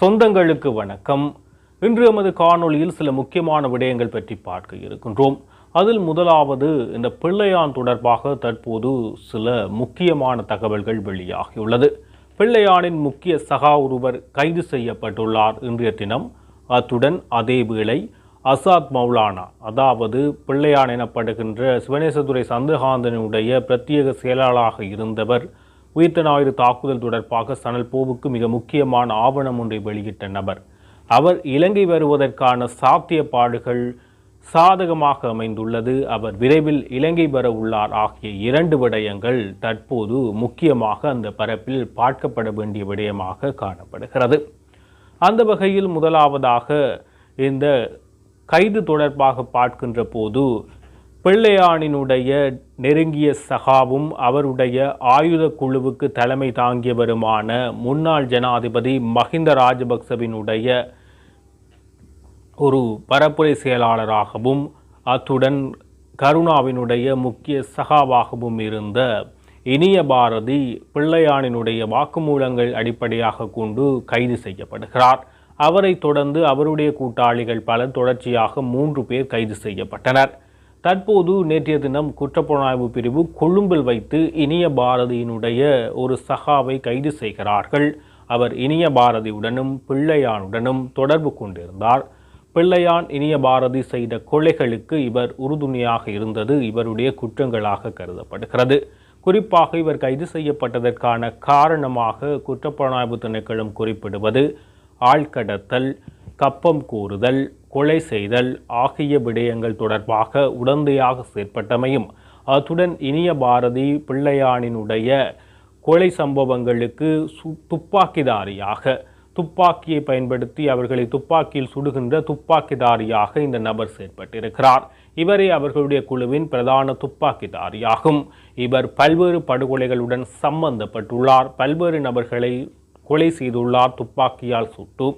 சொந்தங்களுக்கு வணக்கம். இன்று எமது காணொளியில் சில முக்கியமான விடயங்கள் பற்றி பார்க்க இருக்கின்றோம். அதில் முதலாவது இந்த பிள்ளையான் தொடர்பாக தற்போது சில முக்கியமான தகவல்கள் வெளியாகியுள்ளது. பிள்ளையானின் முக்கிய சகா ஒருவர் கைது செய்யப்பட்டுள்ளார் இன்றைய தினம். அத்துடன் அதேவேளை அசாத் மௌலானா அதாவது பிள்ளையான் எனப்படுகின்ற சிவனேசதுரை சந்தகாந்தனுடைய பிரத்யேக செயலாளராக இருந்தவர் உயிர்த்த ஞாயிறு தாக்குதல் தொடர்பாக சனல் போவுக்கு மிக முக்கியமான ஆவணம் ஒன்றை வெளியிட்ட நபர். அவர் இலங்கை வருவதற்கான சாத்தியப்பாடுகள் சாதகமாக அமைந்துள்ளது. அவர் விரைவில் இலங்கை வர உள்ளார். ஆகிய இரண்டு விடயங்கள் தற்போது முக்கியமாக அந்த பரப்பில் பார்க்கப்பட வேண்டிய விடயமாக காணப்படுகிறது. அந்த வகையில் முதலாவதாக இந்த கைது தொடர்பாக பார்க்கின்ற போது பிள்ளையானினுடைய நெருங்கிய சகாவும் அவருடைய ஆயுத குழுவுக்கு தலைமை தாங்கியவருமான முன்னாள் ஜனாதிபதி மஹிந்த ராஜபக்சவினுடைய ஒரு பரப்புரை செயலாளராகவும் அத்துடன் கருணாவினுடைய முக்கிய சகாவாகவும் இருந்த இனிய பாரதி பிள்ளையானினுடைய வாக்குமூலங்கள் அடிப்படையாக கொண்டு கைது செய்யப்படுகிறார். அவரை தொடர்ந்து அவருடைய கூட்டாளிகள் பலர் தொடர்ச்சியாக மூன்று பேர் கைது செய்யப்பட்டனர். தற்போது நேற்றைய தினம் குற்றப்புலனாய்வு பிரிவு கொழும்பில் வைத்து இனிய பாரதியினுடைய ஒரு சகாவை கைது செய்கிறார்கள். அவர் இனிய பாரதியுடனும் பிள்ளையானுடனும் தொடர்பு கொண்டிருந்தார். பிள்ளையான் இனிய பாரதி செய்த கொலைகளுக்கு இவர் உறுதுணையாக இருந்தது இவருடைய குற்றங்களாக கருதப்படுகிறது. குறிப்பாக இவர் கைது செய்யப்பட்டதற்கான காரணமாக குற்றப்புலனாய்வு திணைக்களம் குறிப்பிடுவது ஆழ்கடத்தல் கப்பம் கூறுதல் கொலை செய்தல் ஆகிய விடயங்கள் தொடர்பாக உடந்தையாக செயற்பட்டமையும் அத்துடன் இனிய பாரதி பிள்ளையானினுடைய கொலை சம்பவங்களுக்கு சு துப்பாக்கிதாரியாக துப்பாக்கியை பயன்படுத்தி அவர்களை துப்பாக்கியில் சுடுகின்ற துப்பாக்கிதாரியாக இந்த நபர் செயற்பட்டிருக்கிறார். இவரே அவர்களுடைய குழுவின் பிரதான துப்பாக்கிதாரியாகும். இவர் பல்வேறு படுகொலைகளுடன் சம்பந்தப்பட்டுள்ளார். பல்வேறு நபர்களை கொலை செய்துள்ளார் துப்பாக்கியால் சுட்டு.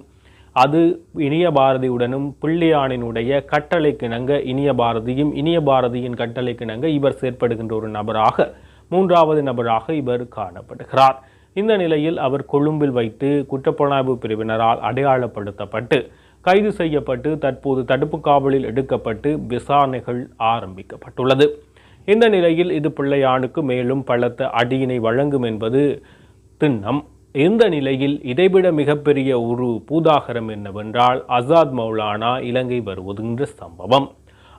அது இனிய பாரதியுடனும் பிள்ளையானினுடைய கட்டளைக்கிணங்க இனிய பாரதியும் இனிய பாரதியின் கட்டளைக்கிணங்க இவர் செயற்படுகின்ற ஒரு நபராக மூன்றாவது நபராக இவர் காணப்படுகிறார். இந்த நிலையில் அவர் கொழும்பில் வைத்து குற்றப்புலனாய்வு பிரிவினரால் அடையாளப்படுத்தப்பட்டு கைது செய்யப்பட்டு தற்போது தடுப்பு காவலில் எடுக்கப்பட்டு விசாரணைகள் ஆரம்பிக்கப்பட்டுள்ளது. இந்த நிலையில் இது பிள்ளையானுக்கு மேலும் பலத்த அடியினை வழங்கும் என்பது திண்ணம். இந்த நிலையில் இதைவிட மிகப்பெரிய ஒரு பூதாகரம் என்னவென்றால் அசாத் மௌலானா இலங்கை வருவதுன்ற சம்பவம்.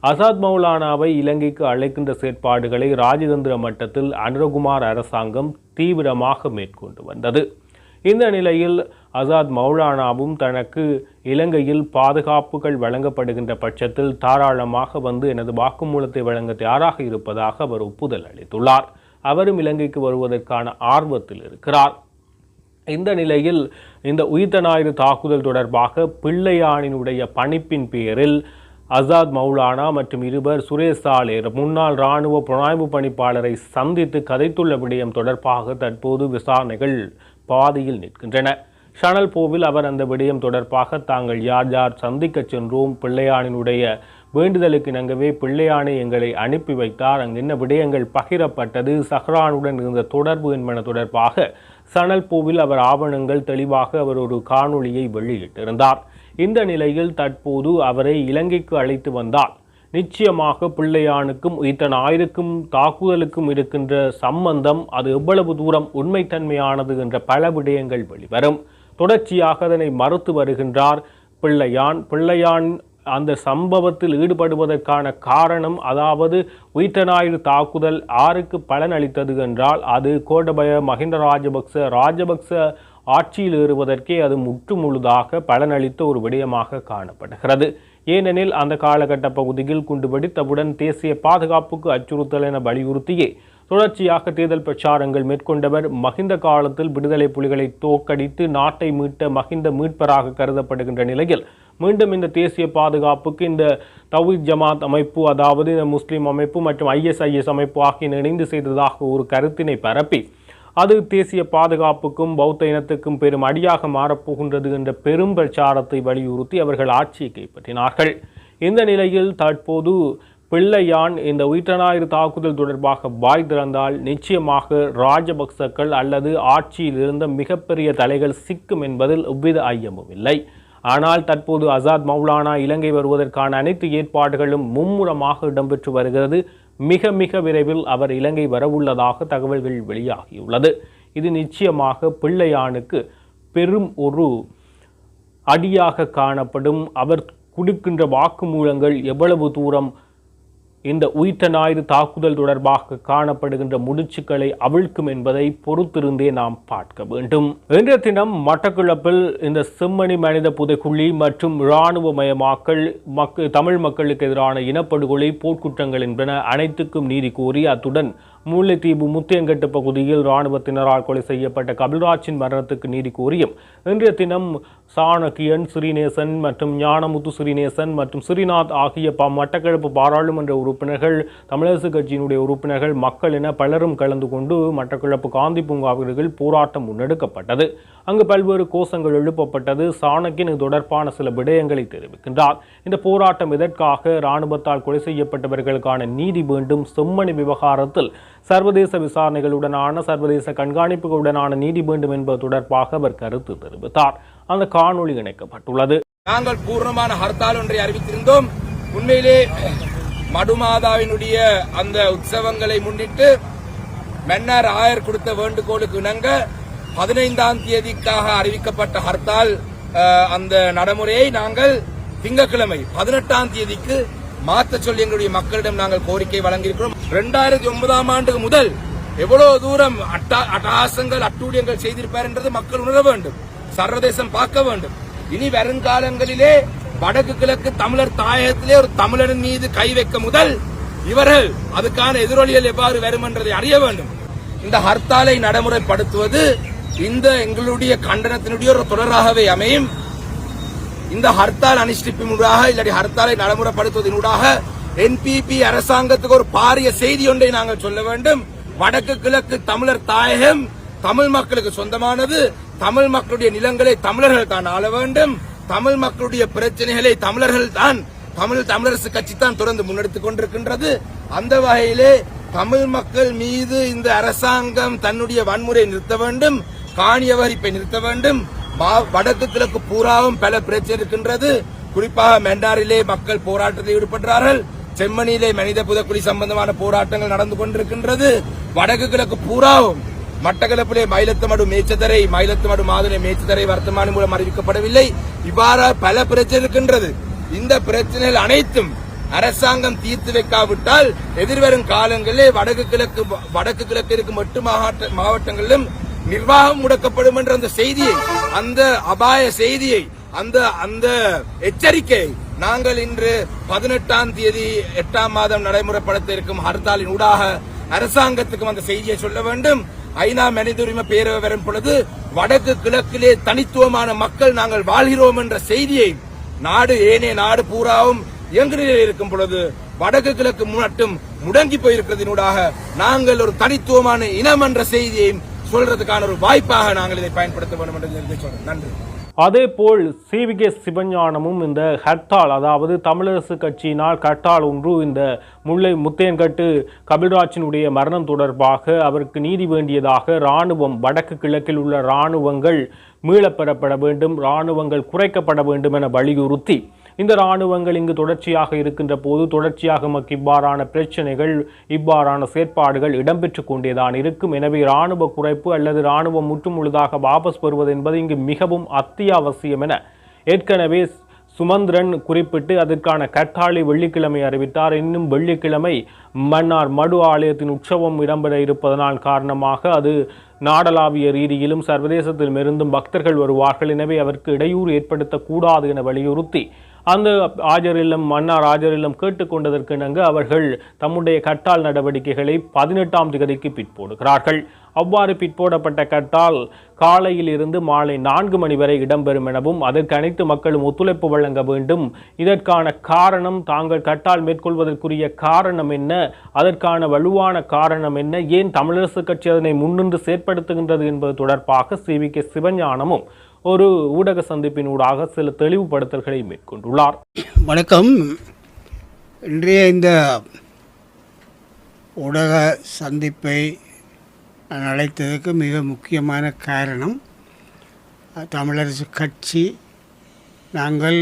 அசாத் மௌலானாவை இலங்கைக்கு அழைக்கின்ற செயற்பாடுகளை ராஜதந்திர மட்டத்தில் அனுரகுமார் அரசாங்கம் தீவிரமாக மேற்கொண்டு வந்தது. இந்த நிலையில் அசாத் மௌலானாவும் தனக்கு இலங்கையில் பாதுகாப்புகள் வழங்கப்படுகின்ற பட்சத்தில் தாராளமாக வந்து எனது வாக்குமூலத்தை வழங்க தயாராக இருப்பதாக அவர் ஒப்புதல் அளித்துள்ளார். அவரும் இலங்கைக்கு வருவதற்கான ஆர்வத்தில் இருக்கிறார். இந்த நிலையில் இந்த உயிர்த்த ஞாயிறு தாக்குதல் தொடர்பாக பிள்ளையானினுடைய பணிப்பின் பேரில் அசாத் மௌலானா மற்றும் இருவர் சுரேஷ் சாலேர் முன்னாள் இராணுவ புலனாய்வு பணிப்பாளரை சந்தித்து கதைத்துள்ள விடயம் தொடர்பாக தற்போது விசாரணைகள் பாதியில் நிற்கின்றன. ஷனல் போவில் அவர் அந்த விடயம் தொடர்பாக தாங்கள் யார் யார் சந்திக்கச் சென்றோம் பிள்ளையானினுடைய வேண்டுதலுக்கு நங்கவே பிள்ளையானை எங்களை அனுப்பி வைத்தார். அங்கு என்ன விடயங்கள் பகிரப்பட்டது. சஹ்ரானுடன் இருந்த தொடர்பு என்பன தொடர்பாக சணல்பூவில் அவர் ஆவணங்கள் தெளிவாக அவர் ஒரு காணொளியை வெளியிட்டிருந்தார். இந்த நிலையில் தற்போது அவரை இலங்கைக்கு அழைத்து வந்தார். நிச்சயமாக பிள்ளையானுக்கும் இத்தனை ஆயிரக்கும் தாக்குதலுக்கும் இருக்கின்ற சம்பந்தம் அது எவ்வளவு தூரம் உண்மைத்தன்மையானது என்ற பல விடயங்கள் வெளிவரும். தொடர்ச்சியாக அதனை மறுத்து வருகின்றார் பிள்ளையான். பிள்ளையான் அந்த சம்பவத்தில் ஈடுபடுவதற்கான காரணம் அதாவது உயிர்த்தநாயுடு தாக்குதல் ஆருக்கு பலன் அளித்தது என்றால் அது கோடபய மஹிந்த ராஜபக்ச ராஜபக்ச ஆட்சியில் ஏறுவதற்கே அது முற்று முழுதாக பலனளித்த ஒரு விடயமாக காணப்படுகிறது. ஏனெனில் அந்த காலகட்ட பகுதியில் குண்டு வெடித்தவுடன் தேசிய பாதுகாப்புக்கு அச்சுறுத்தல் என வலியுறுத்தியே தொடர்ச்சியாக தேர்தல் பிரச்சாரங்கள் மேற்கொண்டவர் மஹிந்த காலத்தில் விடுதலை புலிகளை தோற்கடித்து நாட்டை மீட்ட மஹிந்த மீட்பராக கருதப்படுகின்ற நிலையில் மீண்டும் இந்த தேசிய பாதுகாப்புக்கு இந்த தவீத் ஜமாத் அமைப்பு அதாவது இந்த முஸ்லீம் அமைப்பு மற்றும் ஐஎஸ்ஐஎஸ் அமைப்பு ஆகியன இணைந்து செய்ததாக ஒரு கருத்தினை பரப்பி. அது தேசிய பாதுகாப்புக்கும் பௌத்த இனத்துக்கும் பெரும் அடியாக மாறப்போகின்றது என்ற பெரும் பிரச்சாரத்தை வலியுறுத்தி அவர்கள் ஆட்சியை கைப்பற்றினார்கள். இந்த நிலையில் தற்போது பிள்ளையான் இந்த உயிர்த்தனாயிரு தாக்குதல் தொடர்பாக வாய் திறந்தால் நிச்சயமாக ராஜபக்சக்கள் அல்லது ஆட்சியில் இருந்த மிகப்பெரிய தலைகள் சிக்கும் என்பதில் எவ்வித ஐயமும் இல்லை. ஆனால் தற்போது அசாத் மௌலானா இலங்கை வருவதற்கான அனைத்து ஏற்பாடுகளும் மும்முரமாக இடம்பெற்று வருகிறது. மிக மிக விரைவில் அவர் இலங்கை வரவுள்ளதாக தகவல்கள் வெளியாகியுள்ளது. இது நிச்சயமாக பிள்ளையானுக்கு பெரும் ஒரு அடியாக காணப்படும். அவர் கொடுக்கின்ற வாக்குமூலங்கள் எவ்வளவு தூரம் இந்த உயிர்த்த ஞாயிறு தாக்குதல் தொடர்பாக காணப்படுகின்ற முடிச்சுக்களை அவிழ்க்கும் என்பதை பொறுத்திருந்தே நாம் பார்க்க வேண்டும். இன்றைய தினம் மட்டக்களப்பில் இந்த செம்மணி மனித புதைக்குழி மற்றும் இராணுவமயமாக்கல் மக்க தமிழ் மக்களுக்கு எதிரான இனப்படுகொலை போர்க்குற்றங்கள் என்பன அனைத்துக்கும் நீதி கோரி அத்துடன் முல்லைத்தீவு முத்தியங்கட்டு பகுதியில் இராணுவத்தினரால் கொலை செய்யப்பட்ட கபில்ராஜின் மரணத்துக்கு நீதி கோரியும் இன்றைய தினம் சாணக்கியன் ஸ்ரீநேசன் மற்றும் ஞானமுத்து ஸ்ரீநேசன் மற்றும் ஸ்ரீநாத் ஆகிய ப மட்டக்களப்பு பாராளுமன்ற உறுப்பினர்கள் தமிழரசு கட்சியினுடைய உறுப்பினர்கள் மக்கள் என பலரும் கலந்து கொண்டு மட்டக்களப்பு காந்தி பூங்காவிற்கு போராட்டம் முன்னெடுக்கப்பட்டது. அங்கு பல்வேறு கோஷங்கள் எழுப்பப்பட்டது. சாணக்கியன் இது தொடர்பான சில விடயங்களை தெரிவிக்கின்றார். இந்த போராட்டம் எதற்காக இராணுவத்தால் கொலை செய்யப்பட்டவர்களுக்கான நீதி வேண்டும் செம்மணி விவகாரத்தில் சர்வதேச விசாரணைகளுடனான சர்வதேச கண்காணிப்புகளுடனான நீதி வேண்டும் என்பது தொடர்பாக அவர் கருத்து தெரிவித்தார். அந்த காணொளி இணைக்கப்பட்டுள்ளது. நாங்கள் பூர்ணமான ஹர்த்தால் ஒன்றை அறிவித்திருந்தோம். உண்மையிலே மடுமாதாவினுடைய அந்த உற்சவங்களை முன்னிட்டு மன்னர் ஆயர் கொடுத்த வேண்டுகோளுக்கு இணங்க பதினைந்தாம் தேதிக்காக அறிவிக்கப்பட்ட ஹர்த்தால் அந்த நடைமுறையை நாங்கள் திங்கட்கிழமை பதினெட்டாம் தேதிக்கு மாற்ற சொல்லி எங்களுடைய மக்களிடம் நாங்கள் கோரிக்கை வழங்கியிருக்கிறோம். இரண்டாயிரத்தி ஒன்பதாம் ஆண்டு முதல் எவ்வளவு தூரம் அட்டா- அட்டகாசங்கள் அட்டூழியங்கள் செய்திருப்பார் என்றது மக்கள் உணர வேண்டும். சர்வதேசம் பார்க்க வேண்டும். இனி வருங்காலங்களிலே வடக்கு கிழக்கு தமிழர் தாயகத்திலே ஒரு தமிழரின் மீது கை வைக்க முதல் இவர்கள் அதுக்கான எதிரொலிகள் எவ்வாறு வரும் என்றதை அறிய வேண்டும். இந்த ஹர்த்தாலை நடைமுறைப்படுத்துவது இந்த எங்களுடைய கண்டனத்தினுடைய ஒரு தொடராகவே அமையும். இந்த ஹர்த்தால் அனுஷ்டிப்பினூடாக இல்லாட்டி ஹர்த்தாலை நடைமுறைப்படுத்துவதனூடாக என்பிபி அரசாங்கத்துக்கு ஒரு பாரிய செய்தி ஒன்றை நாங்கள் சொல்ல வேண்டும். வடக்கு கிழக்கு தமிழர் தாயகம் தமிழ் மக்களுக்கு சொந்தமானது. தமிழ் மக்களுடைய நிலங்களை தமிழர்கள் தான் ஆள வேண்டும். தமிழ் மக்களுடைய பிரச்சனைகளை தமிழர்கள் தான் தமிழ் தமிழரசு கட்சி தான் தொடர்ந்து முன்னெடுத்துக் கொண்டிருக்கின்றது. அந்த வகையிலே தமிழ் மக்கள் மீது இந்த அரசாங்கம் தன்னுடைய வன்முறை நிறுத்த வேண்டும் காணிய வரிப்பை நிறுத்த வேண்டும். வடக்கு கிழக்கு பூராவும் பல பிரச்சனை இருக்கின்றது. குறிப்பாக மெண்டாரிலே மக்கள் போராட்டத்தில் ஈடுபடுறார்கள் செம்மணியிலே மனித புதக்குழி சம்பந்தமான போராட்டங்கள் நடந்து கொண்டிருக்கின்றது. வடக்கு கிழக்கு பூராவும் மட்டக்களப்பிலே மயிலத்தமடு மேச்சதரை மயிலத்தமடு மாதிரி மேச்சதரை வர்த்தமானி மூலம் அறிவிக்கப்படவில்லை. இவ்வாறு பல பிரச்சனை இருக்கின்றது. இந்த பிரச்சனைகள் அனைத்தும் அரசாங்கம் தீர்த்து வைக்காவிட்டால் எதிர்வரும் காலங்களிலே வடக்கு கிழக்கு வடக்கு கிழக்கு இருக்கும் எட்டு மாவட்டங்களிலும் நிர்வாகம் முடக்கப்படும் என்ற அந்த செய்தியை அந்த அபாய செய்தியை அந்த அந்த எச்சரிக்கையை நாங்கள் இன்று பதினெட்டாம் தேதி எட்டாம் மாதம் நடைமுறைப்படுத்த இருக்கும் ஹர்த்தாலின் ஊடாக அரசாங்கத்துக்கும் அந்த செய்தியை சொல்ல வேண்டும். ஐநா மனித உரிமை பேரவை வரும் பொழுது வடக்கு கிழக்கிலே தனித்துவமான மக்கள் நாங்கள் வாழ்கிறோம் என்ற செய்தியை நாடு ஏனே நாடு பூராவும் இயங்கு நிலையில் இருக்கும் பொழுது வடக்கு கிழக்கு மட்டும் முடங்கி போயிருக்கிறதினூடாக நாங்கள் ஒரு தனித்துவமான இனம் என்ற செய்தியை சொல்றதுக்கான ஒரு வாய்ப்பாக நாங்கள் இதை பயன்படுத்த வேண்டும் என்று சொல்றேன் நன்றி. அதேபோல் கே சிவஞானமும் இந்த ஹர்த்தால் அதாவது தமிழரசு கட்சியினால் கட்டால் ஒன்று இந்த முல்லை முத்தையன்கட்டு கபில்ராஜினுடைய மரணம் தொடர்பாக அவருக்கு நீதி வேண்டியதாக இராணுவம் வடக்கு கிழக்கில் உள்ள இராணுவங்கள் மீளப்பெறப்பட வேண்டும் இராணுவங்கள் குறைக்கப்பட வேண்டும் என வலியுறுத்தி இந்த இராணுவங்கள் இங்கு தொடர்ச்சியாக இருக்கின்ற போது தொடர்ச்சியாக நமக்கு இவ்வாறான பிரச்சனைகள் இவ்வாறான செயற்பாடுகள் இடம்பெற்று கொண்டேதான் இருக்கும். எனவே இராணுவ குறைப்பு அல்லது இராணுவம் முற்றுமுழுதாக வாபஸ் பெறுவது என்பது இங்கு மிகவும் அத்தியாவசியம் என ஏற்கனவே சுமந்திரன் குறிப்பிட்டு அதற்கான கற்காலி வெள்ளிக்கிழமை அறிவித்தார். இன்னும் வெள்ளிக்கிழமை மன்னார் மடு ஆலயத்தின் உற்சவம் இடம்பெற இருப்பதனால் காரணமாக அது நாடளாவிய ரீதியிலும் சர்வதேசத்திலும் இருந்தும் பக்தர்கள் வருவார்கள். எனவே அவருக்கு இடையூறு ஏற்படுத்தக்கூடாது என வலியுறுத்தி அந்த ஆஜர் இல்லம் மன்னார் ஆஜர் இல்லம் அவர்கள் தம்முடைய கட்டால் நடவடிக்கைகளை பதினெட்டாம் திகதிக்கு பிற்போடுகிறார்கள் அவ்வாறு பிற்போடப்பட்ட கட்டால் காலையில் இருந்து மாலை நான்கு மணி வரை இடம்பெறும் எனவும் அதற்கு அனைத்து மக்களும் ஒத்துழைப்பு வழங்க வேண்டும். இதற்கான காரணம் தாங்கள் கட்டால் மேற்கொள்வதற்குரிய காரணம் என்ன? அதற்கான வலுவான காரணம் என்ன? ஏன் தமிழரசு கட்சி அதனை முன்னின்று செயற்படுத்துகின்றது என்பது தொடர்பாக சி. வி. கே. சிவஞானமும் ஒரு ஊடக சந்திப்பினூடாக சில தெளிவுபடுத்தல்களை மேற்கொண்டுள்ளார். வணக்கம். இன்றைய இந்த ஊடக சந்திப்பை நான் அழைத்ததற்கு மிக முக்கியமான காரணம் தமிழரசு கட்சி. நாங்கள்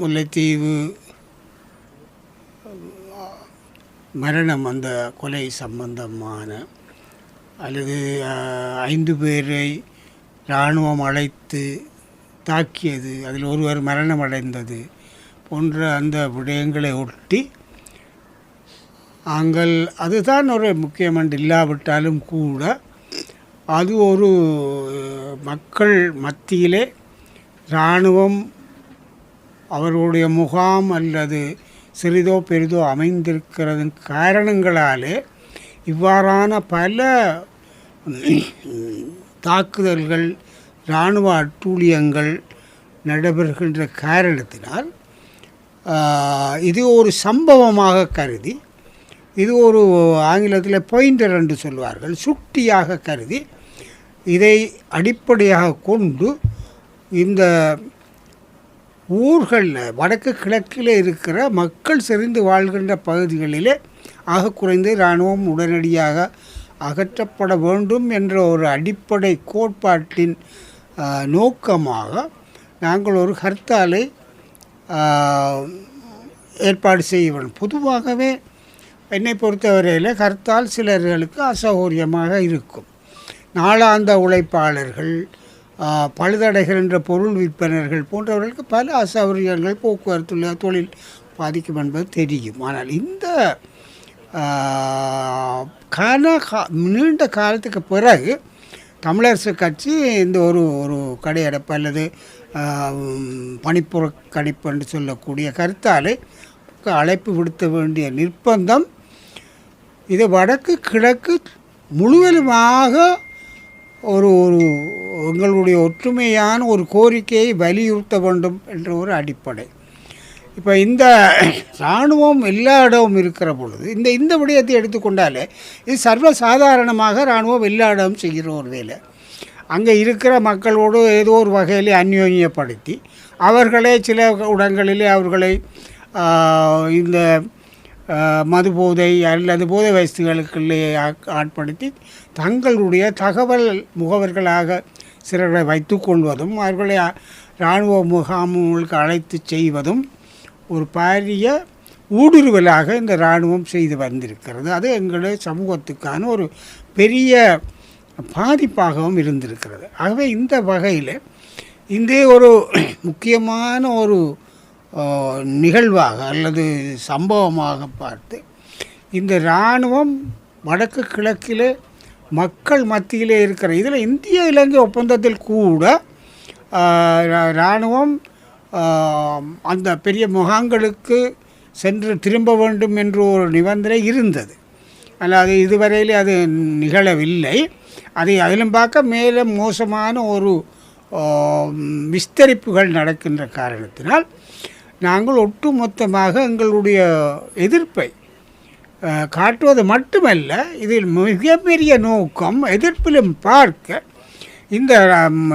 முல்லைத்தீவு மரணம் அந்த கொலை சம்பந்தமான அல்லது ஐந்து பேரை இராணுவம் அழைத்து தாக்கியது அதில் ஒருவர் மரணம் அடைந்தது போன்ற அந்த விடயங்களை ஒட்டி நாங்கள் அதுதான் ஒரு முக்கியமன்று இல்லாவிட்டாலும் கூட அது ஒரு மக்கள் மத்தியிலே இராணுவம் அவர்களுடைய முகாம் அல்லது சிறிதோ பெரிதோ அமைந்திருக்கிறதன் காரணங்களாலே இவ்வாறான பல தாக்குதல்கள் இராணுவ அட்டூழியங்கள் நடைபெறுகின்ற காரணத்தினால் இது ஒரு சம்பவமாக கருதி இது ஒரு ஆங்கிலத்தில் பாயிண்டர் என்று சொல்வார்கள் சுட்டியாக கருதி இதை அடிப்படையாக கொண்டு இந்த ஊர்களில் வடக்கு கிழக்கில் இருக்கிற மக்கள் செறிந்து வாழ்கின்ற பகுதிகளிலே ஆக குறைந்து இராணுவம் உடனடியாக அகற்றப்பட வேண்டும் என்ற ஒரு அடிப்படை கோட்பாட்டின் நோக்கமாக நாங்கள் ஒரு ஹர்த்தாலை ஏற்பாடு செய்ய வேண்டும். பொதுவாகவே என்னை பொறுத்தவரையில் ஹர்த்தால் சிலர்களுக்கு அசௌகரியமாக இருக்கும். நாளாந்த உழைப்பாளர்கள் பழுதடைகின்ற பொருள் விற்பனர்கள் போன்றவர்களுக்கு பல அசௌகரியங்கள் போக்குவரத்து தொழில் பாதிக்கும் என்பது தெரியும். ஆனால் இந்த கானா கா நீண்ட காலத்துக்கு பிறகு தமிழரசு கட்சி இந்த ஒரு ஒரு கடையடைப்பு அல்லது பனிப்புற ம், என்று சொல்லக்கூடிய கருத்தாலே அழைப்பு விடுத்த வேண்டிய நிர்பந்தம். இது வடக்கு கிழக்கு முழுவதுமாக ஒரு ஒரு எங்களுடைய ஒற்றுமையான ஒரு கோரிக்கையை வலியுறுத்த வேண்டும் என்ற ஒரு அடிப்படை. இப்போ இந்த இராணுவம் எல்லா இருக்கிற பொழுது இந்த இந்த விடயத்தை எடுத்துக்கொண்டாலே இது சர்வசாதாரணமாக இராணுவம் எல்லா இடமும் செய்கிற ஒரு வேலை. அங்கே இருக்கிற மக்களோடு ஏதோ ஒரு வகையில் அந்யோன்யப்படுத்தி அவர்களே சில இடங்களிலே அவர்களை இந்த மது போதை அல்லது போதை வயசுகளுக்குள்ளே ஆட்- ஆட்படுத்தி தங்களுடைய தகவல் முகவர்களாக சிலரை வைத்து கொள்வதும் அவர்களை இராணுவ முகாம்களுக்கு அழைத்து செய்வதும் ஒரு பாரிய ஊடுருவலாக இந்த இராணுவம் செய்து வந்திருக்கிறது. அது எங்களுடைய சமூகத்துக்கான ஒரு பெரிய பாதிப்பாகவும் இருந்திருக்கிறது. ஆகவே இந்த வகையில் இந்த ஒரு முக்கியமான ஒரு நிகழ்வாக அல்லது சம்பவமாக பார்த்து இந்த இராணுவம் வடக்கு கிழக்கில் மக்கள் மத்தியிலே இருக்கிற இதில் இந்திய இலங்கை ஒப்பந்தத்தில் கூட இராணுவம் அந்த பெரிய முகாம்களுக்கு சென்று திரும்ப வேண்டும் என்று ஒரு நிபந்தனை இருந்தது. ஆனால் அது இதுவரையில் அது நிகழவில்லை. அதை அதிலும் பார்க்க மேலே மோசமான ஒரு விஸ்தரிப்புகள் நடக்கின்ற காரணத்தினால் நாங்கள் ஒட்டுமொத்தமாக எங்களுடைய எதிர்ப்பை காட்டுவது மட்டுமல்ல இதில் மிகப்பெரிய நோக்கம் எதிர்ப்பிலும் பார்க்க இந்த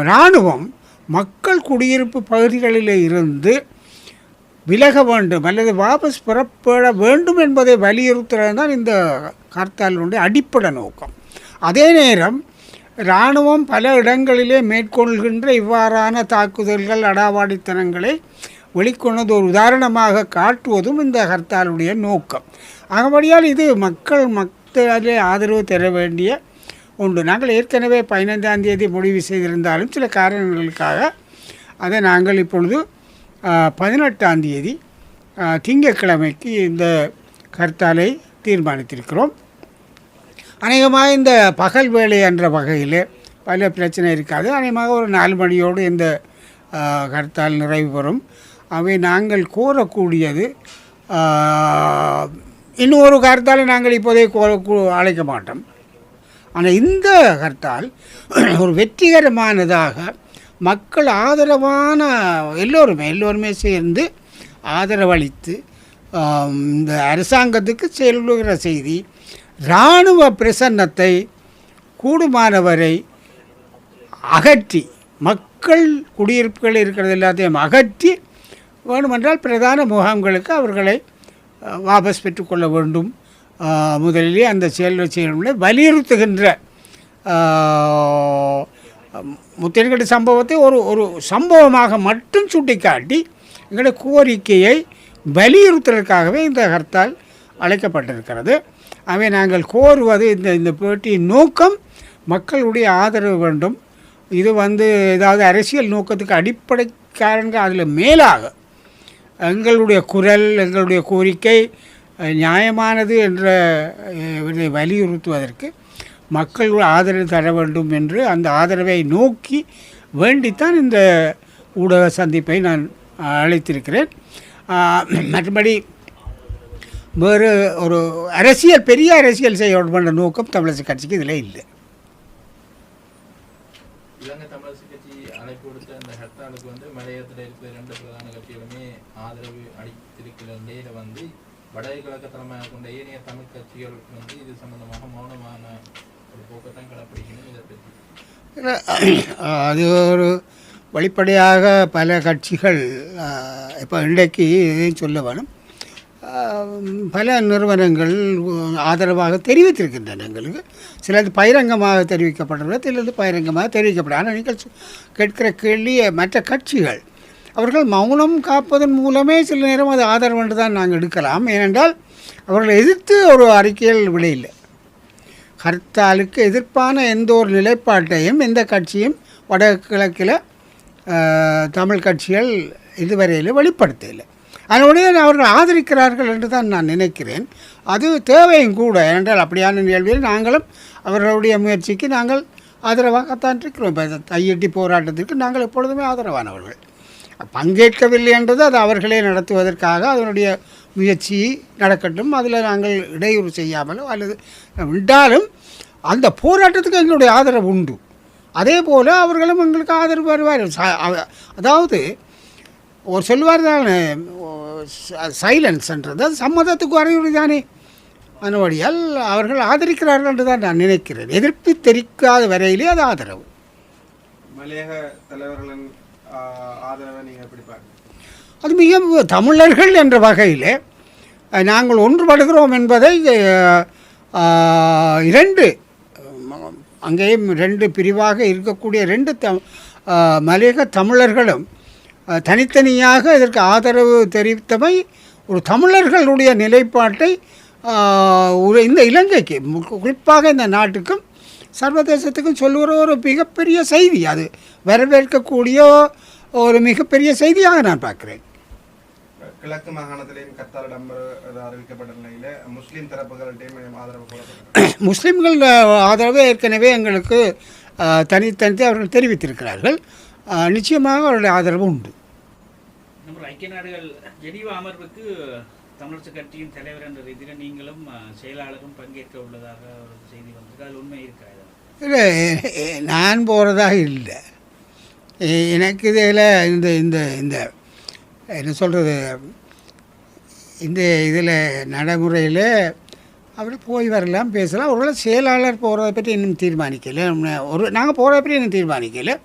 இராணுவம் மக்கள் குடியிருப்பு பகுதிகளில் இருந்து விலக வேண்டும் அல்லது வாபஸ் புறப்பட வேண்டும் என்பதை வலியுறுத்துறது தான் இந்த ஹர்த்தாலினுடைய அடிப்படை நோக்கம். அதே நேரம் இராணுவம் பல இடங்களிலே மேற்கொள்கின்ற இவ்வாறான தாக்குதல்கள் அடாவாடித்தனங்களை வெளிக்கொண்டது ஒரு உதாரணமாக காட்டுவதும் இந்த ஹர்த்தாலுடைய நோக்கம். ஆகபடியால் இது மக்கள் மக்களே ஆதரவு தர வேண்டிய உண்டு. நாங்கள் ஏற்கனவே பதினைந்தாம் தேதி முடிவு செய்திருந்தாலும் சில காரணங்களுக்காக அதை நாங்கள் இப்பொழுது பதினெட்டாம் தேதி திங்கட்கிழமைக்கு இந்த கருத்தாலை தீர்மானித்திருக்கிறோம். அநேகமாக இந்த பகல் வேலை என்ற வகையில் பல பிரச்சனை இருக்காது. அநேகமாக ஒரு நாலு மணியோடு இந்த கருத்தால் நிறைவு பெறும். அவை நாங்கள் கோரக்கூடியது இன்னும் ஒரு கருத்தாலை நாங்கள் இப்போதே கோர அழைக்க மாட்டோம். ஆனால் இந்த ஹர்த்தால் ஒரு வெற்றிகரமானதாக மக்கள் ஆதரவான எல்லோருமே எல்லோருமே சேர்ந்து ஆதரவளித்து இந்த அரசாங்கத்துக்கு செல்லுகிற செய்தி இராணுவ பிரசன்னத்தை கூடுமானவரை அகற்றி மக்கள் குடியிருப்புகள் இருக்கிறது எல்லாத்தையும் அகற்றி வேண்டுமென்றால் பிரதான முகாம்களுக்கு அவர்களை வாபஸ் பெற்றுக்கொள்ள வேண்டும். முதலிலே அந்த செயல் செய்யணும்னு வலியுறுத்துகின்ற அஹ், சம்பவத்தை ஒரு ஒரு சம்பவமாக மட்டும் சுட்டிக்காட்டி எங்களுடைய கோரிக்கையை வலியுறுத்துவதற்காகவே இந்த ஹர்த்தால் அழைக்கப்பட்டிருக்கிறது. ஆகவே நாங்கள் கோருவது இந்த இந்த பேட்டியின் நோக்கம் மக்களுடைய ஆதரவு வேண்டும். இது வந்து ஏதாவது அரசியல் நோக்கத்துக்கு அடிப்படை காரணங்கள் அதில் மேலாக எங்களுடைய குரல் எங்களுடைய கோரிக்கை நியாயமானது என்ற இதை வலியுறுத்துவதற்கு மக்கள் ஆதரவு தர வேண்டும் என்று அந்த ஆதரவை நோக்கி வேண்டித்தான் இந்த ஊடக சந்திப்பை நான் அழைத்திருக்கிறேன். மற்றபடி வேறு ஒரு அரசியல் பெரிய அரசியல் செய்ய வேண்டும் என்ற நோக்கம் தமிழரசு கட்சிக்கு இதில் இல்லை. இலங்கை தமிழரசு கட்சி அழைப்பு கொடுத்த அந்த ஹர்த்தாலுக்கு வந்து மலையத்தில் இருக்கிற பிரதான கட்சிகளுமே ஆதரவு அளித்திருக்கிற வந்து வடகிழக்கு தலைமையாக கொண்ட ஏனைய தமிழ் கட்சிகள் வந்து இது சம்பந்தமாக மௌனமான ஒரு போக்கத்தான் கடைப்பிடிக்கணும் இதை பற்றி. அது ஒரு வெளிப்படையாக பல கட்சிகள் இப்போ இன்றைக்கு இதையும் சொல்ல வேணும். பல நிறுவனங்கள் ஆதரவாக தெரிவித்திருக்கின்றன எங்களுக்கு. சிலது பகிரங்கமாக தெரிவிக்கப்படுறது சிலது பகிரங்கமாக தெரிவிக்கப்படும் ஆனால் நீங்கள் கேட்கிற கேள்வி மற்ற கட்சிகள் அவர்கள் மௌனம் காப்பதன் மூலமே சில நேரம் அது ஆதரவு என்று தான் நாங்கள் எடுக்கலாம். ஏனென்றால் அவர்களை எதிர்த்து ஒரு அறிக்கையில் விடையில்லை ஹர்த்தாலுக்கு எதிர்ப்பான எந்த ஒரு நிலைப்பாட்டையும் எந்த கட்சியும் வடகிழக்கில் தமிழ் கட்சிகள் இதுவரையில் வெளிப்படுத்தவில்லை. அதனுடைய அவர்கள் ஆதரிக்கிறார்கள் என்று தான் நான் நினைக்கிறேன். அது தேவையும் கூட. ஏனென்றால் அப்படியான நிகழ்வில் நாங்களும் அவர்களுடைய முயற்சிக்கு நாங்கள் ஆதரவாகத்தான் இருக்கிறோம். இப்போ தையட்டி போராட்டத்திற்கு நாங்கள் எப்பொழுதுமே ஆதரவானவர்கள். பங்கேற்கவில்லை என்றது அது அவர்களே நடத்துவதற்காக அதனுடைய முயற்சி நடக்கட்டும். அதில் நாங்கள் இடையூறு செய்யாமலோ அல்லது விட்டாலும் அந்த போராட்டத்துக்கு எங்களுடைய ஆதரவு உண்டு. அதே போல் அவர்களும் எங்களுக்கு ஆதரவு வருவார்கள். அதாவது ஒரு சொல்லுவார் தானே சைலன்ஸ்ன்றது. அது சம்மதத்துக்கு அறிவுரை தானே. அதனுடையால் அவர்கள் ஆதரிக்கிறார்கள் என்று தான் நான் நினைக்கிறேன். எதிர்ப்பு தெரிவிக்காத வரையிலே அது ஆதரவு. மலையக தலைவர்களின் ஆதரவை நீங்கள் எப்படி அது மிக தமிழர்கள் என்ற வகையில் நாங்கள் ஒன்றுபடுகிறோம் என்பதை இரண்டு அங்கேயும் ரெண்டு பிரிவாக இருக்கக்கூடிய ரெண்டு த மலையக தமிழர்களும் தனித்தனியாக இதற்கு ஆதரவு தெரிவித்தமை ஒரு தமிழர்களுடைய நிலைப்பாட்டை ஒரு இந்த இலங்கைக்கு மு- குறிப்பாக இந்த நாட்டுக்கும் சர்வதேசத்துக்கும் சொல்லுகிற ஒரு மிகப்பெரிய செய்தி. அது வரவேற்கக்கூடிய ஒரு மிகப்பெரிய செய்தியாக நான் பார்க்கிறேன். கிழக்கு மாகாணத்திலேயும் கத்தார் இடம்பெற அறிவிக்கப்பட்ட நிலையில் முஸ்லீம் தரப்புகள்கிட்டையும் ஆதரவு முஸ்லிம்கள் ஆதரவு ஏற்கனவே எங்களுக்கு தனித்தனித்து அவர்கள் தெரிவித்திருக்கிறார்கள். நிச்சயமாக அவருடைய ஆதரவு உண்டு. நம்ம ஐக்கிய நாடுகள் ஜெனீவா அமர்வுக்கு தமிழரசு கட்சியின் தலைவர் என்ற ரீதியில் நீங்களும் செயலாளரும் பங்கேற்க உள்ளதாக ஒரு செய்தி வந்திருக்கு. அதில் உண்மை இருக்கிறது இல்லை நான் போகிறதாக இல்லை. எனக்கு இதில் இந்த இந்த இந்த என்ன சொல்கிறது இந்த இதில் நடைமுறையில் அப்படி போய் வரலாம் பேசலாம். ஒருவேளை செயலாளர் போகிறத பற்றி இன்னும் தீர்மானிக்கலை. ஒரு நாங்கள் போகிறத பற்றி இன்னும் தீர்மானிக்கலை.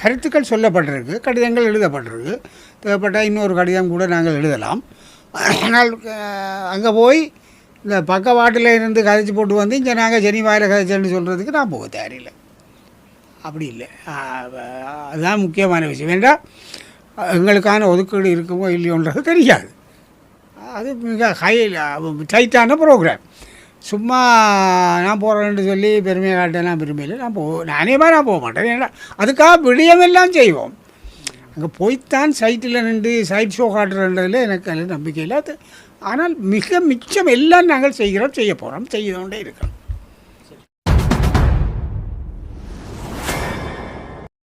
கருத்துக்கள் சொல்லப்பட்டிருக்கு கடிதங்கள் எழுதப்பட்டிருக்கு. தேவைப்பட்டால் இன்னொரு கடிதம் கூட நாங்கள் எழுதலாம். ஆனால் அங்கே போய் இந்த பக்கவாட்டில் இருந்து கதைச்சி போட்டு வந்து இங்கே நாங்கள் ஜெனிவாயில் கதைச்சேன்னு சொல்கிறதுக்கு நான் போக தேவையில்லை அப்படி இல்லை. அதுதான் முக்கியமான விஷயம். என்றால் எங்களுக்கான ஒதுக்கீடு இருக்குமோ இல்லையோன்றது தெரியாது. அது மிக ஹை டைட்டான ப்ரோக்ராம் சும்மா நான் போகிறேன்னு சொல்லி பெருமையை பெருமை பெருமையில் நான் போ நானே மாதிரி நான் போக மாட்டேன். ஏன்னா அதுக்காக விடியமெல்லாம் செய்வோம். அங்கே போய்த்தான் சைட்டில் நின்று சைட் ஷோ காட்டுறதுல எனக்கு நம்பிக்கை இல்லை அது ஆனால் மிக மிச்சம் எல்லாம் நாங்கள் செய்கிறோம் செய்ய போகிறோம் செய்து கொண்டே இருக்கிறோம்.